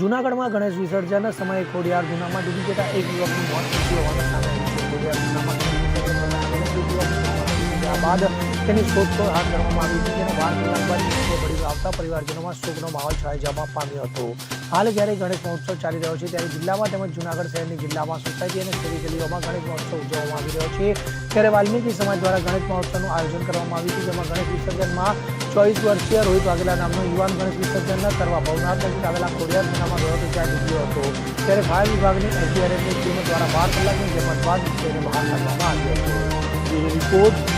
જૂનાગઢમાં ગણેશ વિસર્જન સમયે ખોડિયાર ગુનામાં ડૂબી જતા એક યુવકનું મોત થયું હોવાનું સામે ખોડિયાર. આ બાદ તેની શોધખોળ હાથ ધરવામાં આવી હતી જેને બાર કલાક બાદ આવતા પરિવારજનોમાં શોકનો માહોલ છવાઈ જવા પામ્યો હતો. હાલ જ્યારે ગણેશ મહોત્સવ ચાલી રહ્યો છે, ત્યારે જિલ્લામાં તેમજ જૂનાગઢ શહેરની જિલ્લામાં સોસાયટી અને શેરી ગલીઓમાં ગણેશ મહોત્સવ ઉજવવામાં આવી રહ્યો છે. ત્યારે વાલ્મીકી સમાજ દ્વારા ગણેશ મહોત્સવનું આયોજન કરવામાં આવ્યું છે, જેમાં ગણેશ વિસર્જનમાં ચોવીસ વર્ષીય રોહિત વાઘેલા નામનો યુવાન ગણેશ વિસર્જન કરવા ભવનાથ નજીક આવેલા ખોડિયાર જિલ્લામાં ગયો ત્યાં ડૂબ્યો હતો. ત્યારે ફાયર વિભાગની એનડીઆરએફની ટીમ દ્વારા બાર કલાકની જેમ બહાર કાઢવામાં આવ્યો હતો. રિપોર્ટ